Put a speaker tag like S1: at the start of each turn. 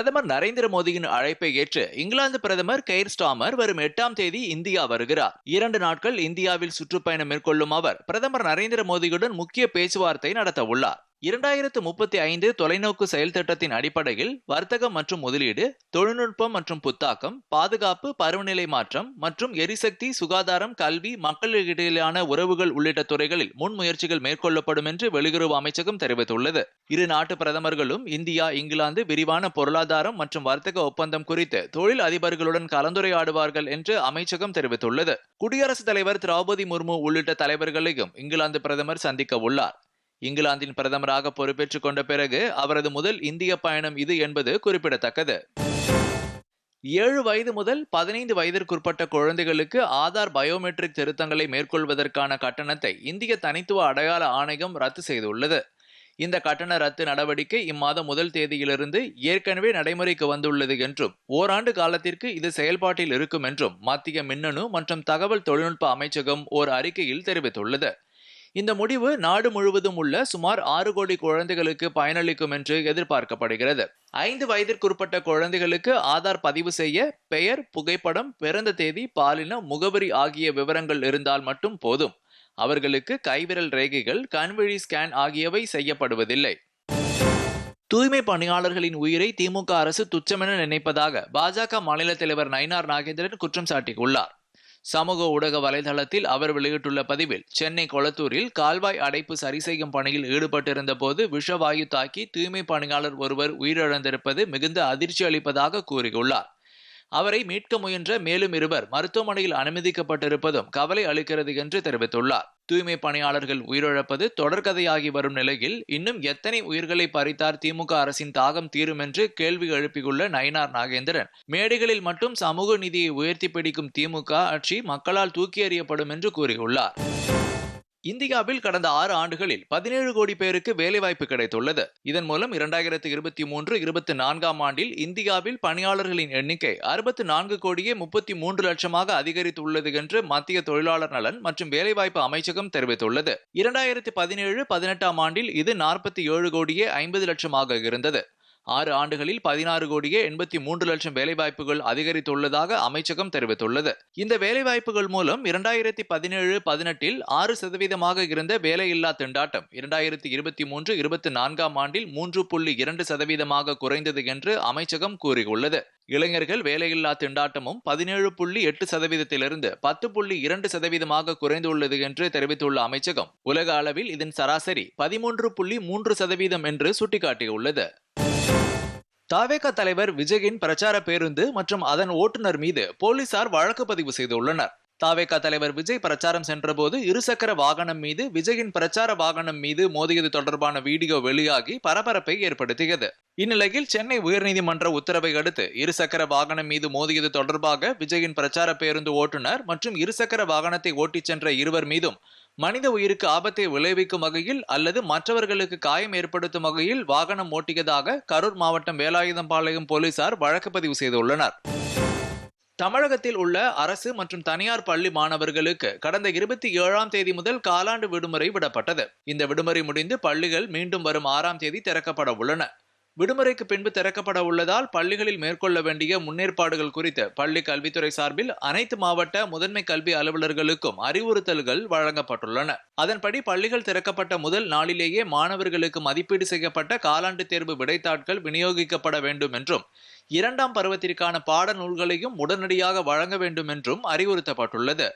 S1: பிரதமர் நரேந்திர மோடியின் அழைப்பை ஏற்று இங்கிலாந்து பிரதமர் கெய்ர் ஸ்டாமர் வரும் எட்டாம் தேதி இந்தியா வருகிறார். இரண்டு நாட்கள் இந்தியாவில் சுற்றுப்பயணம் மேற்கொள்ளும் அவர் பிரதமர் நரேந்திர மோடியுடன் முக்கிய பேச்சுவார்த்தை நடத்த உள்ளார் இரண்டாயிரத்து முப்பத்தி ஐந்து தொலைநோக்கு செயல் திட்டத்தின் அடிப்படையில் வர்த்தகம் மற்றும் முதலீடு தொழில்நுட்பம் மற்றும் புத்தாக்கம் பாதுகாப்பு பருவநிலை மாற்றம் மற்றும் எரிசக்தி சுகாதாரம் கல்வி மக்களிடையிலான உறவுகள் உள்ளிட்ட துறைகளில் முன்முயற்சிகள் மேற்கொள்ளப்படும் என்று வெளியுறவு அமைச்சகம் தெரிவித்துள்ளது. இரு நாட்டு பிரதமர்களும் இந்தியா இங்கிலாந்து விரிவான பொருளாதாரம் மற்றும் வர்த்தக ஒப்பந்தம் குறித்து தொழில் அதிபர்களுடன் கலந்துரையாடுவார்கள் என்று அமைச்சகம் தெரிவித்துள்ளது. குடியரசுத் தலைவர் திரௌபதி முர்மு உள்ளிட்ட தலைவர்களையும் இங்கிலாந்து பிரதமர் சந்திக்க உள்ளார். இங்கிலாந்தின் பிரதமராக பொறுப்பேற்றுக் கொண்ட பிறகு அவரது முதல் இந்திய பயணம் இது என்பது குறிப்பிடத்தக்கது. ஏழு வயது முதல் பதினைந்து வயதிற்குட்பட்ட குழந்தைகளுக்கு ஆதார் பயோமெட்ரிக் திருத்தங்களை மேற்கொள்வதற்கான கட்டணத்தை இந்திய தனித்துவ அடையாள ஆணையம் ரத்து செய்துள்ளது. இந்த கட்டண ரத்து நடவடிக்கை இம்மாதம் முதல் தேதியிலிருந்து ஏற்கனவே நடைமுறைக்கு வந்துள்ளது என்றும் ஓராண்டு காலத்திற்கு இது செயல்பாட்டில் இருக்கும் என்றும் மத்திய மின்னணு மற்றும் தகவல் தொழில்நுட்ப அமைச்சகம் ஓர் அறிக்கையில் தெரிவித்துள்ளது. இந்த முடிவு நாடு முழுவதும் உள்ள சுமார் ஆறு கோடி குழந்தைகளுக்கு பயனளிக்கும் என்று எதிர்பார்க்கப்படுகிறது. ஐந்து வயதிற்குட்பட்ட குழந்தைகளுக்கு ஆதார் பதிவு செய்ய பெயர் புகைப்படம் பிறந்த தேதி பாலினம் முகவரி ஆகிய விவரங்கள் இருந்தால் மட்டும் போதும். அவர்களுக்கு கைவிரல் ரேகைகள் கண்வழி ஸ்கேன் ஆகியவை செய்யப்படுவதில்லை. தூய்மை பணியாளர்களின் உயிரை திமுக அரசு துச்சமென நினைப்பதாக பாஜக மாநில தலைவர் நயினார் நாகேந்திரன் குற்றம் சாட்டியுள்ளார் சமூக ஊடக வலைதளத்தில் அவர் வெளியிட்டுள்ள பதிவில் சென்னை கொளத்தூரில் கால்வாய் அடைப்பு சரி செய்யும் பணியில் ஈடுபட்டிருந்த போது விஷவாயு தாக்கி தூய்மை பணியாளர் ஒருவர் உயிரிழந்திருப்பது மிகுந்த அதிர்ச்சி அளிப்பதாக கூறியுள்ளார். அவரை மீட்க முயன்ற மேலும் இருவர் மருத்துவமனையில் அனுமதிக்கப்பட்டிருப்பதும் கவலை அளிக்கிறது என்று தெரிவித்துள்ளார். தூய்மை பணியாளர்கள் உயிரிழப்பது தொடர்கதையாகி வரும் நிலையில் இன்னும் எத்தனை உயிர்களை பறித்தார் திமுக அரசின் தாகம் தீரும் என்று கேள்வி எழுப்பியுள்ள நயினார் நாகேந்திரன். மேடைகளில் மட்டும் சமூக நீதியை உயர்த்தி பிடிக்கும் திமுக ஆட்சி மக்களால் தூக்கி எறியப்படும் என்று கூறியுள்ளார். இந்தியாவில் கடந்த ஆறு ஆண்டுகளில் பதினேழு கோடி பேருக்கு வேலைவாய்ப்பு கிடைத்துள்ளது. இதன் மூலம் இரண்டாயிரத்து இருபத்தி மூன்று இருபத்தி நான்காம் ஆண்டில் இந்தியாவில் பணியாளர்களின் எண்ணிக்கை அறுபத்தி நான்கு கோடியே முப்பத்தி மூன்று லட்சமாக அதிகரித்துள்ளது என்று மத்திய தொழிலாளர் நலன் மற்றும் வேலைவாய்ப்பு அமைச்சகம் தெரிவித்துள்ளது. இரண்டாயிரத்தி பதினேழு பதினெட்டாம் ஆண்டில் இது நாற்பத்தி ஏழு கோடியே ஐம்பது லட்சமாக இருந்தது. ஆறு ஆண்டுகளில் பதினாறு கோடியே எண்பத்தி மூன்று லட்சம் வேலைவாய்ப்புகள் அதிகரித்துள்ளதாக அமைச்சகம் தெரிவித்துள்ளது. இந்த வேலைவாய்ப்புகள் மூலம் இரண்டாயிரத்தி பதினேழு பதினெட்டில் ஆறு சதவீதமாக இருந்த வேலையில்லா திண்டாட்டம் இரண்டாயிரத்தி இருபத்தி மூன்று இருபத்தி நான்காம் ஆண்டில் மூன்று புள்ளி இரண்டு சதவீதமாக குறைந்தது என்று அமைச்சகம் கூறியுள்ளது. இளைஞர்கள் வேலையில்லா திண்டாட்டமும் பதினேழு புள்ளி எட்டு சதவீதத்திலிருந்து பத்து புள்ளி இரண்டு சதவீதமாக குறைந்துள்ளது என்று தெரிவித்துள்ள அமைச்சகம் உலக அளவில் இதன் சராசரி பதிமூன்று புள்ளி மூன்று சதவீதம் என்று சுட்டிக்காட்டியுள்ளது. தாவேக தலைவர் விஜயின் பிரச்சார பேருந்து மற்றும் அதன் ஓட்டுநர் மீது போலீசார் வழக்கு பதிவு செய்துள்ளனர். தாவேக தலைவர் விஜய் பிரச்சாரம் சென்றபோது இருசக்கர வாகனம் மீது விஜயின் பிரச்சார வாகனம் மீது மோதியது தொடர்பான வீடியோ வெளியாகி பரபரப்பை ஏற்படுத்தியது. இந்நிலையில் சென்னை உயர்நீதிமன்ற உத்தரவை அடுத்து இருசக்கர வாகனம் மீது மோதியது தொடர்பாக விஜயின் பிரச்சார பேருந்து ஓட்டுநர் மற்றும் இருசக்கர வாகனத்தை ஓட்டிச் சென்ற இருவர் மீதும் மனித உயிருக்கு ஆபத்தை விளைவிக்கும் வகையில் அல்லது மற்றவர்களுக்கு காயம் ஏற்படுத்தும் வகையில் வாகனம் ஓட்டியதாக கரூர் மாவட்டம் வேலாயுதம்பாளையம் போலீசார் வழக்கு பதிவு செய்துள்ளனர். தமிழகத்தில் உள்ள அரசு மற்றும் தனியார் பள்ளி மாணவர்களுக்கு கடந்த இருபத்தி ஏழாம் தேதி முதல் காலாண்டு விடுமுறை விடப்பட்டது. இந்த விடுமுறை முடிந்து பள்ளிகள் மீண்டும் வரும் ஆறாம் தேதி திறக்கப்பட உள்ளன. விடுமுறைக்கு பின்பு திறக்கப்பட உள்ளதால் பள்ளிகளில் மேற்கொள்ள வேண்டிய முன்னேற்பாடுகள் குறித்து பள்ளி கல்வித்துறை சார்பில் அனைத்து மாவட்ட முதன்மை கல்வி அலுவலர்களுக்கும் அறிவுறுத்தல்கள் வழங்கப்பட்டுள்ளன. அதன்படி பள்ளிகள் திறக்கப்பட்ட முதல் நாளிலேயே மாணவர்களுக்கு மதிப்பீடு செய்யப்பட்ட காலாண்டு தேர்வு விடைத்தாட்கள் விநியோகிக்கப்பட வேண்டும் என்றும் இரண்டாம் பருவத்திற்கான பாட நூல்களையும் உடனடியாக வழங்க வேண்டும் என்றும் அறிவுறுத்தப்பட்டுள்ளது.